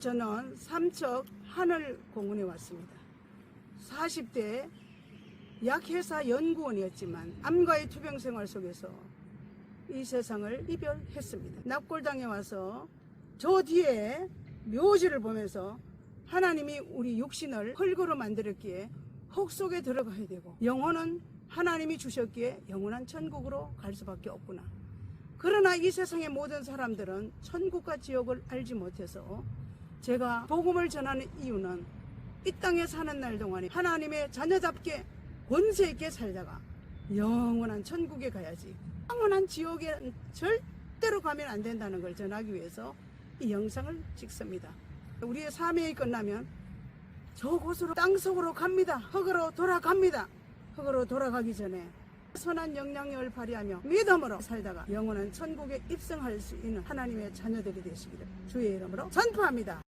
저는 삼척 하늘 공원에 왔습니다. 40대 약회사 연구원이었지만 암과의 투병 생활 속에서 이 세상을 이별했습니다. 납골당에 와서 저 뒤에 묘지를 보면서 하나님이 우리 육신을 흙으로 만들었기에 흙 속에 들어가야 되고 영혼은 하나님이 주셨기에 영원한 천국으로 갈 수밖에 없구나. 그러나 이 세상의 모든 사람들은 천국과 지옥을 알지 못해서 제가 복음을 전하는 이유는 이 땅에 사는 날 동안에 하나님의 자녀답게 권세 있게 살다가 영원한 천국에 가야지 영원한 지옥에 절대로 가면 안 된다는 걸 전하기 위해서 이 영상을 찍습니다. 우리의 사명이 끝나면 저곳으로 땅속으로 갑니다. 흙으로 돌아갑니다. 흙으로 돌아가기 전에 선한 영향력을 발휘하며 믿음으로 살다가 영원한 천국에 입성할 수 있는 하나님의 자녀들이 되시기를 주의 이름으로 선포합니다.